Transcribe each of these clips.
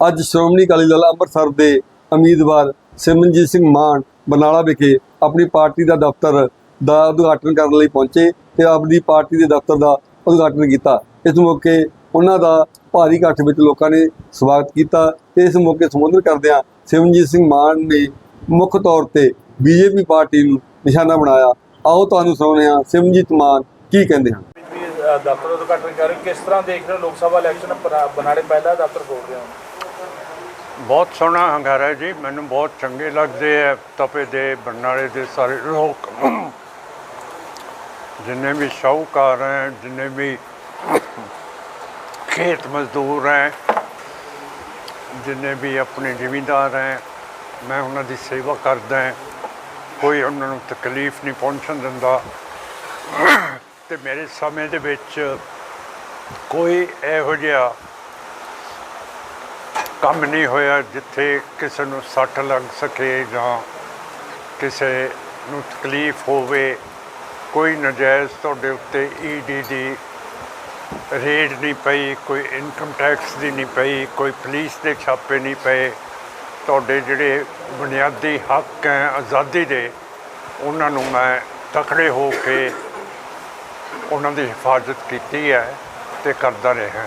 ਅੱਜ ਸ਼੍ਰੋਮਣੀ ਅਕਾਲੀ ਦਲ ਅੰਮ੍ਰਿਤਸਰ ਦੇ ਉਮੀਦਵਾਰ ਸਿਮਰਨਜੀਤ ਸਿੰਘ ਮਾਨ ਬਰਨਾਲਾ ਵਿਖੇ ਆਪਣੀ ਪਾਰਟੀ ਦਾ ਦਫ਼ਤਰ ਦਾ ਉਦਘਾਟਨ ਕਰਨ ਲਈ ਪਹੁੰਚੇ ਤੇ ਆਪਣੀ ਪਾਰਟੀ ਦੇ ਦਫ਼ਤਰ ਦਾ ਉਦਘਾਟਨ ਕੀਤਾ। ਇਸ ਮੌਕੇ ਉਹਨਾਂ ਦਾ ਭਾਰੀ ਇਕੱਠ ਵਿੱਚ ਲੋਕਾਂ ਨੇ ਸਵਾਗਤ ਕੀਤਾ ਤੇ ਇਸ ਮੌਕੇ ਸੰਬੋਧਨ ਕਰਦਿਆਂ ਸਿਮਰਨਜੀਤ ਸਿੰਘ ਮਾਨ ਨੇ ਮੁੱਖ ਤੌਰ ਤੇ ਬੀਜੇਪੀ ਪਾਰਟੀ ਨੂੰ ਨਿਸ਼ਾਨਾ ਬਣਾਇਆ। ਆਓ ਤੁਹਾਨੂੰ ਸੁਣਾਉਂਦੇ ਹਾਂ ਸਿਮਰਜੀਤ ਮਾਨ ਕੀ ਕਹਿੰਦੇ ਹਨ। ਦਫ਼ਤਰ ਉਦਘਾਟਨ ਕਰ ਰਹੇ ਕਿਸ ਤਰ੍ਹਾਂ ਦੇਖ ਰਹੇ ਲੋਕ ਸਭਾ ਇਲੈਕਸ਼ਨ ਬਨਾੜੇ ਪਹਿਲਾ ਦਫ਼ਤਰ ਖੋਲ ਰਹੇ ਹੋ? ਬਹੁਤ ਸੋਹਣਾ ਹੰਗਾਰਾ ਹੈ ਜੀ, ਮੈਨੂੰ ਬਹੁਤ ਚੰਗੇ ਲੱਗਦੇ ਆ, ਤਪੇ ਦੇ, ਬਰਨਾਲੇ ਦੇ ਸਾਰੇ ਲੋਕ। ਜਿੰਨੇ ਵੀ ਸ਼ਾਹੂਕਾਰ ਹੈ, ਜਿੰਨੇ ਵੀ ਖੇਤ ਮਜ਼ਦੂਰ ਹੈ, ਜਿੰਨੇ ਵੀ ਆਪਣੇ ਜ਼ਿਮੀਂਦਾਰ ਹੈ, ਮੈਂ ਉਹਨਾਂ ਦੀ ਸੇਵਾ ਕਰਦਾ ਹਾਂ। ਕੋਈ ਉਹਨਾਂ ਨੂੰ ਤਕਲੀਫ ਨਹੀਂ ਪਹੁੰਚਣ ਦਿੰਦਾ। ਤੇ ਮੇਰੇ ਸਮੇਂ ਦੇ ਵਿੱਚ ਕੋਈ ਇਹੋ ਜਿਹਾ ਕੰਮ ਨਹੀਂ ਹੋਇਆ ਜਿੱਥੇ ਕਿਸੇ ਨੂੰ ਸੱਟ ਲੱਗ ਸਕੇ ਜਾਂ ਕਿਸੇ ਨੂੰ ਤਕਲੀਫ ਹੋਵੇ, ਕੋਈ ਨਜਾਇਜ਼ ਤੁਹਾਡੇ ਉੱਤੇ ਈਡੀ ਦੀ ਰੇਡ ਨਹੀਂ ਪਈ, ਕੋਈ ਇਨਕਮ ਟੈਕਸ ਦੀ ਨਹੀਂ ਪਈ, ਕੋਈ ਪੁਲਿਸ ਦੇ ਛਾਪੇ ਨਹੀਂ ਪਏ, ਤੁਹਾਡੇ ਜਿਹੜੇ ਬੁਨਿਆਦੀ ਹੱਕ ਹੈ, ਆਜ਼ਾਦੀ ਦੇ, ਉਹਨਾਂ ਨੂੰ ਮੈਂ ਤਕੜੇ ਹੋ ਕੇ ਉਹਨਾਂ ਦੀ ਹਿਫਾਜ਼ਤ ਕੀਤੀ ਹੈ ਤੇ ਕਰਦਾ ਰਿਹਾ।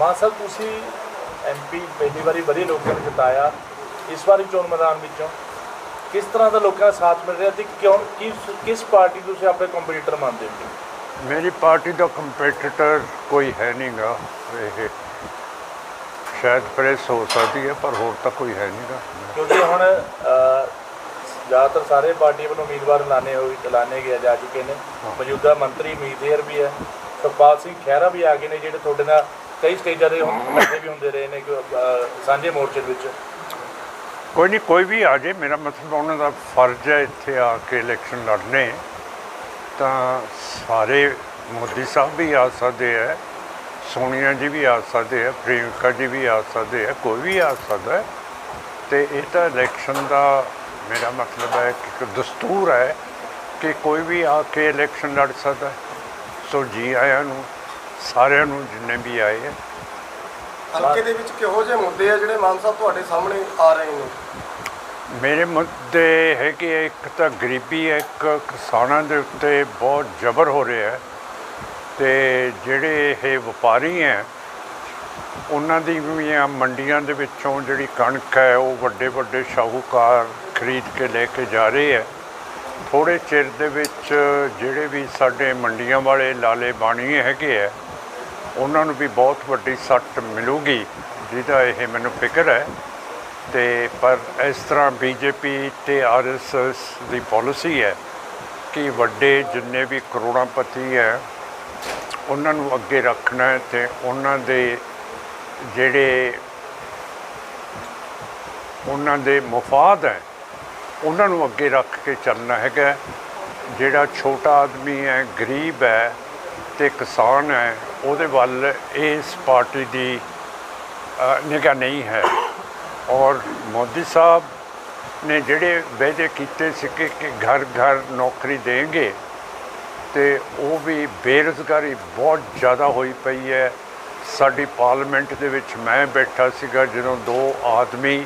ਮਾਨ ਸਾਹਿਬ, ਤੁਸੀਂ ਐਮਪੀ ਪਹਿਲੀ ਵਾਰੀ ਵਧੀਆ ਲੋਕਾਂ ਨੇ ਜਿਤਾਇਆ ਇਸ ਵਾਰੀ ਚੋਣ ਮੈਦਾਨ ਵਿੱਚੋਂ। ਕਿਸ ਤਰ੍ਹਾਂ ਦਾ ਲੋਕਾਂ ਦਾ ਸਾਥ ਮਿਲ ਰਿਹਾ ਤੇ ਕਿਉਂ ਕਿਸ ਕਿਸ ਪਾਰਟੀ ਤੁਸੀਂ ਆਪਣੇ ਕੰਪੀਟੀਟਰ ਮੰਨਦੇ ਹੋ? ਮੇਰੀ ਪਾਰਟੀ ਦਾ ਕੰਪੀਟੀਟਰ ਕੋਈ ਹੈ ਨਹੀਂਗਾ ਇਹ ਸ਼ਾਇਦ ਪ੍ਰੈਸ ਹੋ ਸਕਦੀ ਹੈ ਪਰ ਹੋਰ ਤਾਂ ਕੋਈ ਹੈ ਨਹੀਂਗਾ ਕਿਉਂਕਿ ਹੁਣ ਜ਼ਿਆਦਾਤਰ ਸਾਰੇ ਪਾਰਟੀਆਂ ਵੱਲੋਂ ਉਮੀਦਵਾਰ ਐਲਾਨੇ ਹੋਏ ਐਲਾਨੇ ਗਏ ਜਾ ਚੁੱਕੇ ਨੇ। ਮੌਜੂਦਾ ਮੰਤਰੀ ਮੀਤੇਰ ਵੀ ਹੈ। ਸੁਖਪਾਲ ਸਿੰਘ ਖਹਿਰਾ ਵੀ ਆ ਗਏ ਨੇ ਜਿਹੜੇ ਤੁਹਾਡੇ ਨਾਲ ਕਈ ਸਟੇਜਾਂ ਦੇ ਹੁਣ ਵੀ ਹੁੰਦੇ ਰਹੇ ਨੇ ਕਿ ਸਾਂਝੇ ਮੋਰਚੇ ਵਿੱਚ। ਕੋਈ ਨਹੀਂ, ਕੋਈ ਵੀ ਆ ਜੇ, ਮੇਰਾ ਮਤਲਬ ਉਹਨਾਂ ਦਾ ਫਰਜ਼ ਹੈ ਇੱਥੇ ਆ ਕੇ ਇਲੈਕਸ਼ਨ ਲੜਨੇ। ਤਾਂ ਸਾਰੇ ਮੋਦੀ ਸਾਹਿਬ ਵੀ ਆ ਸਕਦੇ ਹੈ, ਸੋਨੀਆ ਜੀ ਵੀ ਆ ਸਕਦੇ ਹੈ, ਪ੍ਰਿਯੰਕਾ ਜੀ ਵੀ ਆ ਸਕਦੇ ਹੈ, ਕੋਈ ਵੀ ਆ ਸਕਦਾ ਹੈ। ਤੇ ਇਹ ਤਾਂ ਇਲੈਕਸ਼ਨ ਦਾ ਮੇਰਾ ਮਤਲਬ ਹੈ ਕਿ ਇੱਕ ਦਸਤੂਰ ਹੈ ਕਿ ਕੋਈ ਵੀ ਆ ਕੇ ਇਲੈਕਸ਼ਨ ਲੜ ਸਕਦਾ ਸੋ ਜੀ ਆਇਆਂ ਨੂੰ ਸਾਰਿਆਂ ਨੂੰ ਜਿੰਨੇ ਵੀ ਆਏ ਹੈ ਹਲਕੇ ਦੇ ਵਿੱਚ ਕਿਹੋ ਜਿਹੇ ਮੁੱਦੇ ਆ ਜਿਹੜੇ ਮਾਨ ਸਾਹਿਬ ਤੁਹਾਡੇ ਸਾਹਮਣੇ ਆ ਰਹੇ ਨੇ? ਮੇਰੇ ਮੁੱਦੇ ਹੈ ਕਿ ਇੱਕ ਤਾਂ ਗਰੀਬੀ ਹੈ ਇੱਕ ਕਿਸਾਨਾਂ ਦੇ ਉੱਤੇ ਬਹੁਤ ਜ਼ਬਰ ਹੋ ਰਿਹਾ ਹੈ। ਤੇ ਜਿਹੜੇ ਇਹ ਵਪਾਰੀ ਹੈ ਉਹਨਾਂ ਦੀ ਵੀ ਆ ਮੰਡੀਆਂ ਦੇ ਵਿੱਚੋਂ ਜਿਹੜੀ ਕਣਕ ਹੈ ਉਹ ਵੱਡੇ ਵੱਡੇ ਸ਼ਾਹੂਕਾਰ ਖਰੀਦ ਕੇ ਲੈ ਕੇ ਜਾ ਰਹੇ ਹੈ। ਥੋੜੇ ਚਿਰ ਦੇ ਵਿੱਚ ਜਿਹੜੇ ਵੀ ਸਾਡੇ ਮੰਡੀਆਂ ਵਾਲੇ ਲਾਲੇ ਬਾਣੀਏ ਹੈਗੇ ਹੈ ਉਹਨਾਂ ਨੂੰ ਵੀ ਬਹੁਤ ਵੱਡੀ ਸੱਟ ਮਿਲੂਗੀ, ਜਿਹਦਾ ਇਹ ਮੈਨੂੰ ਫਿਕਰ ਹੈ। ਤੇ ਪਰ ਇਸ ਤਰ੍ਹਾਂ ਬੀਜੇਪੀ ਤੇ ਆਰਐਸਐਸ ਦੀ ਪਾਲਿਸੀ ਹੈ ਕਿ ਵੱਡੇ ਜਿੰਨੇ ਵੀ ਕਰੋੜਾਪਤੀ ਹੈ, ਉਹਨਾਂ ਨੂੰ ਅੱਗੇ ਰੱਖਣਾ ਹੈ ਤੇ ਉਹਨਾਂ ਦੇ ਜਿਹੜੇ ਉਹਨਾਂ ਦੇ ਮਫਾਦ ਹੈ, ਉਹਨਾਂ ਨੂੰ ਅੱਗੇ ਰੱਖ ਕੇ ਚੱਲਣਾ ਹੈਗਾ। ਜਿਹੜਾ ਛੋਟਾ ਆਦਮੀ ਹੈ, ਗਰੀਬ ਹੈ ਤੇ ਕਿਸਾਨ ਹੈ, ਉਹਦੇ ਵੱਲ ਇਸ ਪਾਰਟੀ ਦੀ ਨਿਗਾਹ ਨਹੀਂ ਹੈ। ਔਰ ਮੋਦੀ ਸਾਹਿਬ ਨੇ ਜਿਹੜੇ ਵਾਅਦੇ ਕੀਤੇ ਸੀ ਕਿ ਘਰ ਘਰ ਨੌਕਰੀ ਦੇਣਗੇ, ਤੇ ਉਹ ਵੀ ਬੇਰੁਜ਼ਗਾਰੀ ਬਹੁਤ ਜ਼ਿਆਦਾ ਹੋਈ ਪਈ ਹੈ। ਸਾਡੀ ਪਾਰਲੀਮੈਂਟ ਦੇ ਵਿੱਚ ਮੈਂ ਬੈਠਾ ਸੀਗਾ, ਜਦੋਂ ਦੋ ਆਦਮੀ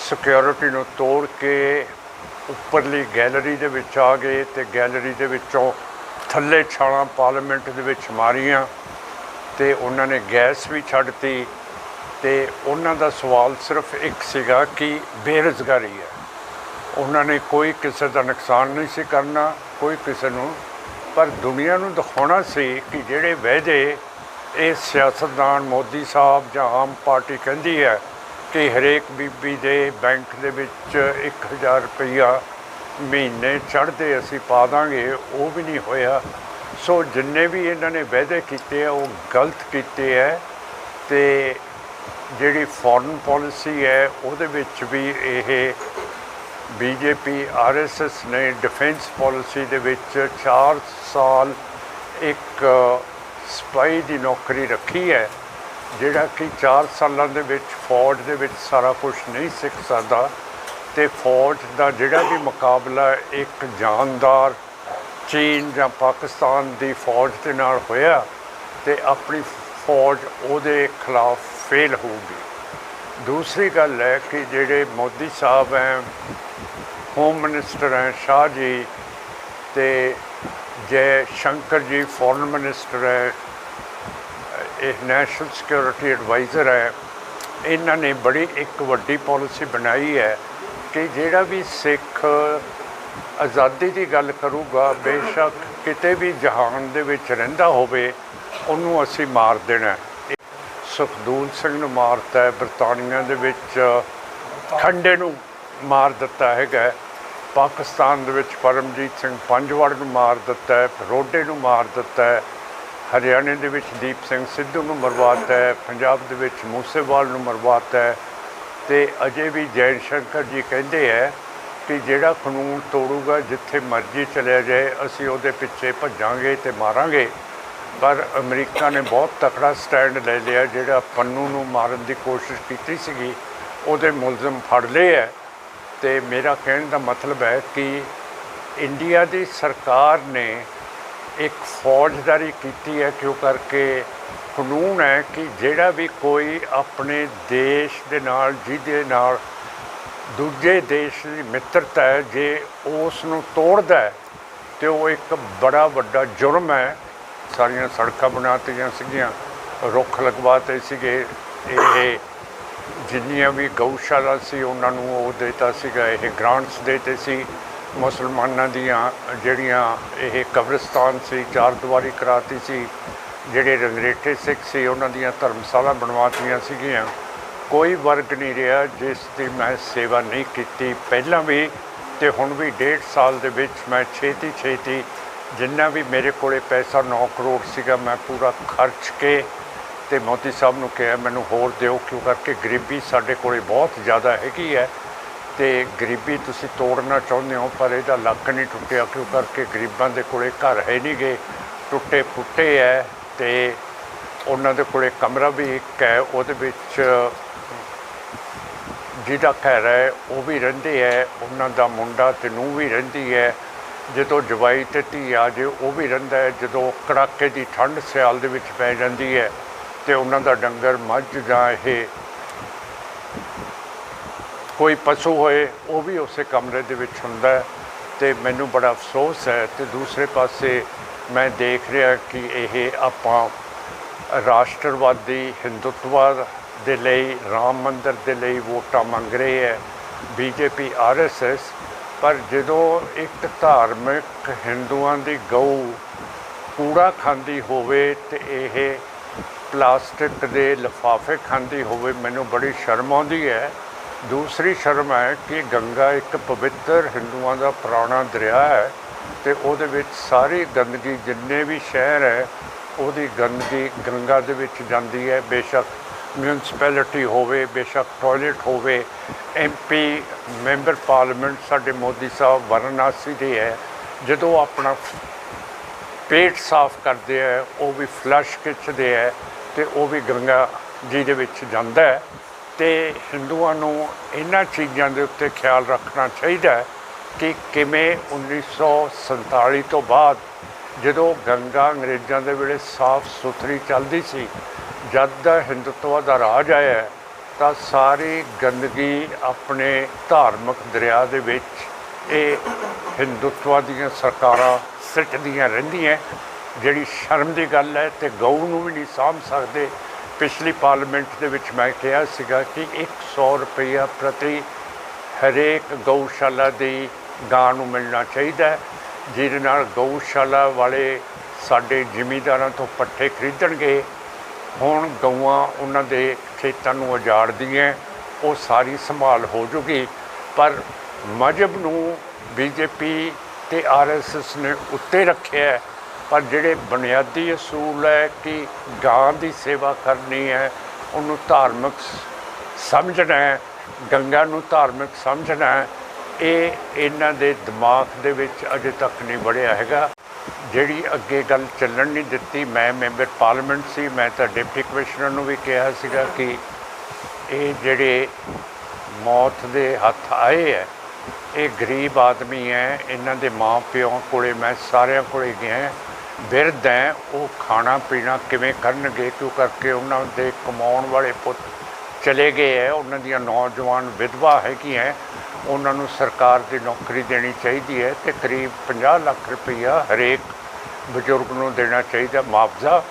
ਸਿਕਿਉਰਿਟੀ ਨੂੰ ਤੋੜ ਕੇ ਉੱਪਰਲੀ ਗੈਲਰੀ ਦੇ ਵਿੱਚ ਆ ਗਏ ਤੇ ਗੈਲਰੀ ਦੇ ਵਿੱਚੋਂ ਥੱਲੇ ਛਾਲਾਂ ਪਾਰਲੀਮੈਂਟ ਦੇ ਵਿੱਚ ਮਾਰੀਆਂ ਤੇ ਉਹਨਾਂ ਨੇ ਗੈਸ ਵੀ ਛੱਡਤੀ ਤੇ ਉਹਨਾਂ ਦਾ ਸਵਾਲ ਸਿਰਫ ਇੱਕ ਸੀਗਾ ਕਿ ਬੇਰੁਜ਼ਗਾਰੀ ਹੈ। ਉਹਨਾਂ ਨੇ ਕੋਈ ਕਿਸੇ ਦਾ ਨੁਕਸਾਨ ਨਹੀਂ ਸੀ ਕਰਨਾ, ਕੋਈ ਕਿਸੇ ਨੂੰ, ਪਰ ਦੁਨੀਆ ਨੂੰ ਦਿਖਾਉਣਾ ਸੀ ਕਿ ਜਿਹੜੇ ਵਾਅਦੇ ਇਹ ਸਿਆਸਤਦਾਨ ਮੋਦੀ ਸਾਹਿਬ ਜਾਂ ਆਮ ਪਾਰਟੀ ਕਹਿੰਦੀ ਹੈ ਕਿ ਹਰੇਕ ਬੀਬੀ ਦੇ ਬੈਂਕ ਦੇ ਵਿੱਚ 1000 ਰੁਪਈਆ ਮਹੀਨੇ ਚੜ੍ਹਦੇ ਅਸੀਂ ਪਾ ਦਾਂਗੇ, ਉਹ ਵੀ ਨਹੀਂ ਹੋਇਆ। ਸੋ ਜਿੰਨੇ ਵੀ ਇਹਨਾਂ ਨੇ ਵਾਅਦੇ ਕੀਤੇ ਆ, ਉਹ ਗਲਤ ਕੀਤੇ ਹੈ ਤੇ ਜਿਹੜੀ ਫੋਰਨ ਪਾਲਿਸੀ ਹੈ, ਉਹਦੇ ਵਿੱਚ ਵੀ ਇਹ ਬੀਜੇਪੀ ਆਰਐਸਐਸ ਨੇ ਡਿਫੈਂਸ ਪਾਲਿਸੀ ਦੇ ਵਿੱਚ 4 ਸਾਲ ਇੱਕ ਸਪਾਈ ਦੀ ਨੌਕਰੀ ਰੱਖੀ ਹੈ, ਜਿਹੜਾ ਕਿ 4 ਸਾਲਾਂ ਦੇ ਵਿੱਚ ਫੌਜ ਦੇ ਵਿੱਚ ਸਾਰਾ ਕੁਝ ਨਹੀਂ ਸਿੱਖ ਸਕਦਾ। ਤੇ ਫੌਜ ਦਾ ਜਿਹੜਾ ਵੀ ਮੁਕਾਬਲਾ ਇੱਕ ਜਾਨਦਾਰ ਚੀਨ ਜਾਂ ਪਾਕਿਸਤਾਨ ਦੀ ਫੌਜ ਦੇ ਨਾਲ ਹੋਇਆ ਤੇ ਆਪਣੀ ਫੌਜ ਉਹਦੇ ਖਿਲਾਫ ਫੇਲ ਹੋਊਗੀ। ਦੂਸਰੀ ਗੱਲ ਹੈ ਕਿ ਜਿਹੜੇ ਮੋਦੀ ਸਾਹਿਬ ਹੈ ਹੋਮ ਮਿਨਿਸਟਰ ਹੈ, ਸ਼ਾਹ ਜੀ ਤੇ ਜੈ ਸ਼ੰਕਰ ਜੀ ਫੋਰਨ ਮਿਨਿਸਟਰ ਹੈ, ਇਹ ਨੈਸ਼ਨਲ ਸਿਕਿਉਰਿਟੀ ਐਡਵਾਈਜ਼ਰ ਹੈ, ਇਹਨਾਂ ਨੇ ਬੜੀ ਇੱਕ ਵੱਡੀ ਪਾਲਿਸੀ ਬਣਾਈ ਹੈ ਕਿ ਜਿਹੜਾ ਵੀ ਸਿੱਖ ਆਜ਼ਾਦੀ ਦੀ ਗੱਲ ਕਰੂਗਾ, ਬੇਸ਼ੱਕ ਕਿਤੇ ਵੀ ਜਹਾਨ ਦੇ ਵਿੱਚ ਰਹਿੰਦਾ ਹੋਵੇ, ਉਹਨੂੰ ਅਸੀਂ ਮਾਰ ਦੇਣਾ ਸੁਖਦੂਲ ਸਿੰਘ ਨੂੰ ਮਾਰਤਾ ਹੈ, ਬਰਤਾਨੀਆ ਦੇ ਵਿੱਚ ਖੰਡੇ ਨੂੰ ਮਾਰ ਦਿੱਤਾ ਹੈਗਾ ਪਾਕਿਸਤਾਨ ਦੇ ਵਿੱਚ ਪਰਮਜੀਤ ਸਿੰਘ ਪੰਜਵੜ ਨੂੰ ਮਾਰ ਦਿੱਤਾ ਹੈ ਰੋਡੇ ਨੂੰ ਮਾਰ ਦਿੱਤਾ ਹੈ, ਹਰਿਆਣੇ ਦੇ ਵਿੱਚ ਦੀਪ ਸਿੰਘ ਸਿੱਧੂ ਨੂੰ ਮਰਵਾਤਾ ਹੈ, ਪੰਜਾਬ ਦੇ ਵਿੱਚ ਮੂਸੇਵਾਲ ਨੂੰ ਮਰਵਾਤਾ ਹੈ ਤੇ ਅਜੇ ਵੀ ਜੈਨ ਸ਼ੰਕਰ ਜੀ ਕਹਿੰਦੇ ਹੈ ਕਿ ਜਿਹੜਾ ਕਾਨੂੰਨ ਤੋੜੂਗਾ, ਜਿੱਥੇ ਮਰਜ਼ੀ ਚਲਿਆ ਜਾਏ, ਅਸੀਂ ਉਹਦੇ ਪਿੱਛੇ ਭੱਜਾਂਗੇ ਤੇ ਮਾਰਾਂਗੇ। ਪਰ ਅਮਰੀਕਾ ਨੇ ਬਹੁਤ ਤਕੜਾ ਸਟੈਂਡ ਲੈ ਲਿਆ, ਜਿਹੜਾ ਪੰਨੂ ਨੂੰ ਮਾਰਨ ਦੀ ਕੋਸ਼ਿਸ਼ ਕੀਤੀ ਸੀਗੀ, ਉਹਦੇ ਮੁਲਜ਼ਮ ਫੜ ਲਏ ਹੈ। ਤੇ ਮੇਰਾ ਕਹਿਣ ਦਾ ਮਤਲਬ ਹੈ ਕਿ ਇੰਡੀਆ ਦੀ ਸਰਕਾਰ ਨੇ ਇੱਕ ਫੌਜਦਾਰੀ ਕੀਤੀ ਹੈ, ਕਿਉਂ ਕਰਕੇ ਕਾਨੂੰਨ ਹੈ ਕਿ ਜਿਹੜਾ ਵੀ ਕੋਈ ਆਪਣੇ ਦੇਸ਼ ਦੇ ਨਾਲ, ਜਿਹਦੇ ਨਾਲ ਦੂਜੇ ਦੇਸ਼ ਦੀ ਮਿੱਤਰਤਾ ਹੈ, ਜੇ ਉਸ ਨੂੰ ਤੋੜਦਾ ਹੈ, ਤੇ ਉਹ ਇੱਕ ਬੜਾ ਵੱਡਾ ਜੁਰਮ ਹੈ। ਸਾਰੀਆਂ ਸੜਕਾਂ ਬਣਾਤੀਆਂ ਸੀਗੀਆਂ, ਰੁੱਖ ਲਗਵਾਤੇ ਸੀਗੇ। ਇਹ ਜਿੰਨੀਆਂ ਵੀ ਗਊਸ਼ਾਲਾ ਸੀ, ਉਹਨਾਂ ਨੂੰ ਉਹ ਦਿੱਤਾ ਸੀਗਾ। ਇਹ ਗ੍ਰਾਂਟਸ ਦਿੱਤੇ ਸੀ ਮੁਸਲਮਾਨਾਂ ਦੀਆਂ, ਜਿਹੜੀਆਂ ਇਹ ਕਬਰਸਤਾਨ ਸੀ ਚਾਰ ਦੀਵਾਰੀ ਕਰਾਤੀ ਸੀ। ਜਿਹੜੇ ਰੰਗਰੇਟੇ ਸਿੱਖ ਸੀ, ਉਹਨਾਂ ਦੀਆਂ ਧਰਮਸ਼ਾਲਾ ਬਣਵਾਤੀਆਂ ਸੀਗੀਆਂ। ਕੋਈ ਵਰਗ ਨਹੀਂ ਰਿਹਾ ਜਿਸ ਦੀ ਮੈਂ ਸੇਵਾ ਨਹੀਂ ਕੀਤੀ। ਪਹਿਲਾਂ ਵੀ ਤੇ ਹੁਣ ਵੀ ਡੇਢ ਸਾਲ ਦੇ ਵਿੱਚ ਮੈਂ ਛੇਤੀ ਛੇਤੀ ਜਿੰਨਾ ਵੀ ਮੇਰੇ ਕੋਲੇ ਪੈਸਾ 9 ਕਰੋੜ ਸੀਗਾ, ਮੈਂ ਪੂਰਾ ਖਰਚ ਕੇ ਤੇ ਮੋਦੀ ਸਾਹਿਬ ਨੂੰ ਕਿਹਾ, ਮੈਨੂੰ ਹੋਰ ਦਿਓ, ਕਿਉਂ ਕਰਕੇ ਗਰੀਬੀ ਸਾਡੇ ਕੋਲੇ ਬਹੁਤ ਜ਼ਿਆਦਾ ਹੈਗੀ ਹੈ ਤੇ ਗਰੀਬੀ ਤੁਸੀਂ ਤੋੜਨਾ ਚਾਹੁੰਦੇ ਹੋ, ਪਰ ਇਹਦਾ ਲੱਕ ਨਹੀਂ ਟੁੱਟਿਆ, ਕਿਉਂ ਕਰਕੇ ਗਰੀਬਾਂ ਦੇ ਕੋਲੇ ਘਰ ਹੈ ਨਹੀਂ ਗਏ ਟੁੱਟੇ ਫੁੱਟੇ ਹੈ ਤੇ ਉਹਨਾਂ ਦੇ ਕੋਲੇ ਕਮਰਾ ਵੀ ਇੱਕ ਹੈ, ਉਹਦੇ ਵਿੱਚ ਜਿਹਦਾ ਘਰ ਹੈ, ਉਹ ਵੀ ਰਹਿੰਦੇ ਹੈ, ਉਹਨਾਂ ਦਾ ਮੁੰਡਾ ਤੇ ਨੂੰ ਵੀ ਰਹਿੰਦੀ ਹੈ। ਜਦੋਂ ਜਵਾਈ ਤੇ ਧੀ ਆ ਜੇ, ਉਹ ਵੀ ਰਹਿੰਦਾ ਹੈ। ਜਦੋਂ ਕੜਾਕੇ ਦੀ ਠੰਡ ਸਿਆਲ ਦੇ ਵਿੱਚ ਪੈ ਜਾਂਦੀ ਹੈ ਤੇ ਉਹਨਾਂ ਦਾ ਡੰਗਰ ਮੱਝ ਜਾਂ ਇਹ ਕੋਈ ਪਸ਼ੂ ਹੋਏ, ਉਹ ਵੀ ਉਸੇ ਕਮਰੇ ਦੇ ਵਿੱਚ ਹੁੰਦਾ ਹੈ ਤੇ ਮੈਨੂੰ ਬੜਾ ਅਫਸੋਸ ਹੈ। ਤੇ ਦੂਸਰੇ ਪਾਸੇ ਮੈਂ ਦੇਖ ਰਿਹਾ ਕਿ ਇਹ ਆਪਾਂ ਰਾਸ਼ਟਰਵਾਦੀ ਹਿੰਦੂਤਵ ਦੇ ਲਈ, ਰਾਮ ਮੰਦਰ ਦੇ ਲਈ ਵੋਟਾਂ ਮੰਗ ਰਹੇ ਹੈ, ਬੀਜੇਪੀ ਆਰਐਸਐਸ ਪਰ ਜਦੋਂ ਇੱਕ ਧਾਰਮਿਕ ਹਿੰਦੂਆਂ ਦੀ ਗਊ ਕੂੜਾ ਖਾਂਦੀ ਹੋਵੇ ਤੇ ਇਹ ਪਲਾਸਟਿਕ ਦੇ ਲਿਫਾਫੇ ਖਾਂਦੀ ਹੋਵੇ, ਮੈਨੂੰ ਬੜੀ ਸ਼ਰਮ ਆਉਂਦੀ ਹੈ। ਦੂਸਰੀ ਸ਼ਰਮ ਹੈ ਕਿ ਗੰਗਾ ਇੱਕ ਪਵਿੱਤਰ ਹਿੰਦੂਆਂ ਦਾ ਪੁਰਾਣਾ ਦਰਿਆ ਹੈ। ਤੇ ਉਹਦੇ ਵਿੱਚ ਸਾਰੀ ਗੰਦਗੀ ਜਿੰਨੇ ਵੀ ਸ਼ਹਿਰ ਹੈ, ਉਹਦੀ ਗੰਦਗੀ ਗੰਗਾ ਦੇ ਵਿੱਚ ਜਾਂਦੀ ਹੈ। ਬੇਸ਼ੱਕ ਮਿਊਨਿਸਪੈਲਿਟੀ ਹੋਵੇ, ਬੇਸ਼ੱਕ ਟਾਇਲਟ ਹੋਵੇ ਐਮਪੀ ਮੈਂਬਰ ਪਾਰਲੀਮੈਂਟ ਸਾਡੇ ਮੋਦੀ ਸਾਹਿਬ ਵਾਰਾਣਸੀ ਦੇ ਹੈ। ਜਦੋਂ ਆਪਣਾ ਪੇਟ ਸਾਫ਼ ਕਰਦੇ ਹੈ, ਉਹ ਵੀ ਫਲਸ਼ ਖਿੱਚਦੇ ਹੈ ਤੇ ਉਹ ਵੀ ਗੰਗਾ ਜੀ ਦੇ ਵਿੱਚ ਜਾਂਦਾ ਹੈ। ਤੇ ਹਿੰਦੂਆਂ ਨੂੰ ਇਹਨਾਂ ਚੀਜ਼ਾਂ ਦੇ ਉੱਤੇ ਖਿਆਲ ਰੱਖਣਾ ਚਾਹੀਦਾ ਹੈ। ਕਿ ਕਿਵੇਂ 1947 ਤੋਂ ਬਾਅਦ ਜਦੋਂ ਗੰਗਾ ਅੰਗਰੇਜ਼ਾਂ ਦੇ ਵੇਲੇ ਸਾਫ਼ ਸੁਥਰੀ ਚੱਲਦੀ ਸੀ, ਜਦ ਦਾ ਹਿੰਦੂਤਵ ਦਾ ਰਾਜ ਆਇਆ ਤਾਂ ਸਾਰੀ ਗੰਦਗੀ ਆਪਣੇ ਧਾਰਮਿਕ ਦਰਿਆ ਦੇ ਵਿੱਚ ਇਹ ਹਿੰਦੂਤਵ ਦੀਆਂ ਸਰਕਾਰਾਂ ਸਿੱਟਦੀਆਂ ਰਹਿੰਦੀਆਂ ਜਿਹੜੀ ਸ਼ਰਮ ਦੀ ਗੱਲ ਹੈ ਤੇ ਗਊ ਨੂੰ ਵੀ ਨਹੀਂ ਸਾਂਭ ਸਕਦੇ। ਪਿਛਲੀ ਪਾਰਲੀਮੈਂਟ ਦੇ ਵਿੱਚ ਮੈਂ ਕਿਹਾ ਸੀਗਾ ਕਿ 100 ਰੁਪਈਆ ਪ੍ਰਤੀ ਹਰੇਕ ਗਊਸ਼ਾਲਾ ਦੀ ਗਾਂ ਨੂੰ ਮਿਲਣਾ ਚਾਹੀਦਾ ਹੈ, ਜਿਹਦੇ ਨਾਲ ਗਊਸ਼ਾਲਾ ਵਾਲੇ ਸਾਡੇ ਜ਼ਿਮੀਂਦਾਰਾਂ ਤੋਂ ਪੱਠੇ ਖਰੀਦਣਗੇ। ਹੁਣ ਗਊਆਂ ਉਹਨਾਂ ਦੇ ਖੇਤਾਂ ਨੂੰ ਉਜਾੜਦੀਆਂ, ਉਹ ਸਾਰੀ ਸੰਭਾਲ ਹੋ ਜੂਗੀ। ਪਰ ਮਜਬ ਨੂੰ ਬੀਜੇਪੀ ਤੇ ਆਰਐਸਐਸ ਨੇ ਉੱਤੇ ਰੱਖਿਆ ਪਰ ਜਿਹੜੇ ਬੁਨਿਆਦੀ ਅਸੂਲ ਹੈ ਕਿ ਗਾਂ ਦੀ ਸੇਵਾ ਕਰਨੀ ਹੈ, ਉਹਨੂੰ ਧਾਰਮਿਕ ਸਮਝਣਾ ਹੈ, ਗੰਗਾ ਨੂੰ ਧਾਰਮਿਕ ਸਮਝਣਾ ਹੈ ਇਹ ਇਹਨਾਂ ਦੇ ਦਿਮਾਗ ਦੇ ਵਿੱਚ ਅਜੇ ਤੱਕ ਨਹੀਂ ਵੜਿਆ ਹੈਗਾ। ਜਿਹੜੀ ਅੱਗੇ ਗੱਲ ਚੱਲਣ ਨਹੀਂ ਦਿੱਤੀ, ਮੈਂ ਮੈਂਬਰ ਪਾਰਲੀਮੈਂਟ ਸੀ, ਮੈਂ ਤਾਂ ਡਿਪਟੀ ਕਮਿਸ਼ਨਰ ਨੂੰ ਵੀ ਕਿਹਾ ਸੀਗਾ ਕਿ ਇਹ ਜਿਹੜੇ ਮੌਤ ਦੇ ਹੱਥ ਆਏ ਹੈ, ਇਹ ਗਰੀਬ ਆਦਮੀ ਹੈ, ਇਹਨਾਂ ਦੇ ਮਾਂ ਪਿਓ ਕੋਲੇ ਮੈਂ ਸਾਰਿਆਂ ਕੋਲੇ ਗਿਆ ਬਿਰਧ ਹੈ, ਉਹ ਖਾਣਾ ਪੀਣਾ ਕਿਵੇਂ ਕਰਨਗੇ, ਕਿਉਂ ਕਰਕੇ ਉਹਨਾਂ ਦੇ ਕਮਾਉਣ ਵਾਲੇ ਪੁੱਤ ਚਲੇ ਗਏ ਹੈ, ਉਹਨਾਂ ਦੀਆਂ ਨੌਜਵਾਨ ਵਿਧਵਾ ਹੈਗੀਆਂ ਉਹਨਾਂ ਨੂੰ ਸਰਕਾਰ ਦੀ ਨੌਕਰੀ ਦੇਣੀ ਚਾਹੀਦੀ ਹੈ ਤੇ ਕਰੀਬ 50 ਲੱਖ ਰੁਪਈਆ ਹਰੇਕ ਬਜ਼ੁਰਗ ਨੂੰ ਦੇਣਾ ਚਾਹੀਦਾ ਮੁਆਵਜ਼ਾ।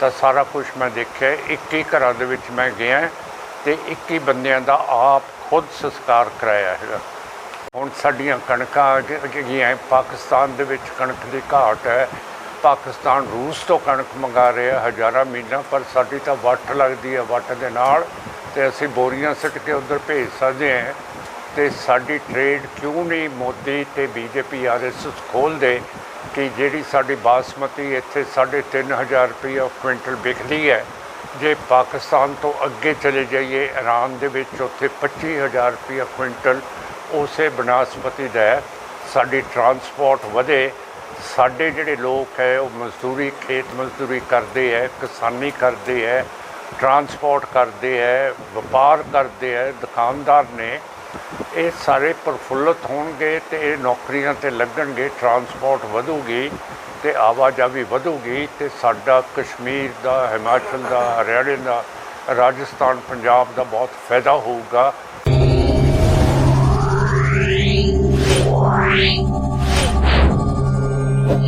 ਤਾਂ ਸਾਰਾ ਕੁਝ ਮੈਂ ਦੇਖਿਆ 21 ਘਰਾਂ ਦੇ ਵਿੱਚ ਮੈਂ ਗਿਆ ਤੇ 21 ਬੰਦਿਆਂ ਦਾ ਆਪ ਖੁਦ ਸੰਸਕਾਰ ਕਰਾਇਆ ਹੈਗਾ। ਹੁਣ ਸਾਡੀਆਂ ਕਣਕਾਂ ਜਿਹੜੀਆਂ ਪਾਕਿਸਤਾਨ ਦੇ ਵਿੱਚ ਕਣਕ ਦੀ ਘਾਟ ਹੈ। ਪਾਕਿਸਤਾਨ ਰੂਸ ਤੋਂ ਕਣਕ ਮੰਗਾ ਰਿਹਾ, ਹਜ਼ਾਰਾਂ ਮਹੀਨਾ, ਪਰ ਸਾਡੀ ਤਾਂ ਵੱਟ ਲੱਗਦੀ ਹੈ, ਵੱਟ ਦੇ ਨਾਲ ਤੇ ਅਸੀਂ ਬੋਰੀਆਂ ਸਿੱਟ ਕੇ ਉਧਰ ਭੇਜ ਸਕਦੇ ਹਾਂ। ਤੇ ਸਾਡੀ ਟ੍ਰੇਡ ਕਿਉਂ ਨਹੀਂ ਮੋਦੀ ਤੇ ਬੀਜੇਪੀ ਆਰਐਸਐਸ ਖੋਲਦੇ ਕਿ ਜਿਹੜੀ ਸਾਡੀ ਬਾਸਮਤੀ ਇੱਥੇ 3500 ਰੁਪਏ ਕੁਇੰਟਲ ਵਿਕਦੀ ਹੈ। ਜੇ ਪਾਕਿਸਤਾਨ ਤੋਂ ਅੱਗੇ ਚਲੇ ਜਾਈਏ, ਇਰਾਨ ਦੇ ਵਿੱਚ ਉੱਥੇ 25000 ਰੁਪਏ ਕੁਇੰਟਲ ਉਸੇ ਬਨਾਸਪਤੀ ਦਾ ਸਾਡੀ ਟਰਾਂਸਪੋਰਟ ਵਧੇ। ਸਾਡੇ ਜਿਹੜੇ ਲੋਕ ਹੈ, ਉਹ ਮਜ਼ਦੂਰੀ, ਖੇਤ ਮਜ਼ਦੂਰੀ ਕਰਦੇ ਹੈ, ਕਿਸਾਨੀ ਕਰਦੇ ਹੈ। ਟਰਾਂਸਪੋਰਟ ਕਰਦੇ ਹੈ, ਵਪਾਰ ਕਰਦੇ ਹੈ, ਦੁਕਾਨਦਾਰ ਨੇ ਇਹ ਸਾਰੇ ਪ੍ਰਫੁੱਲਤ ਹੋਣਗੇ ਤੇ ਇਹ ਨੌਕਰੀਆਂ ਤੇ ਲੱਗਣਗੇ, ਟਰਾਂਸਪੋਰਟ ਵਧੂਗੀ ਤੇ ਆਵਾਜਾਈ ਵਧੂਗੀ ਤੇ ਸਾਡਾ ਕਸ਼ਮੀਰ ਦਾ, ਹਿਮਾਚਲ ਦਾ, ਹਰਿਆਣੇ ਦਾ, ਰਾਜਸਥਾਨ, ਪੰਜਾਬ ਦਾ ਬਹੁਤ ਫਾਇਦਾ ਹੋਊਗਾ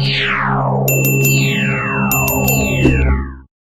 Yeah.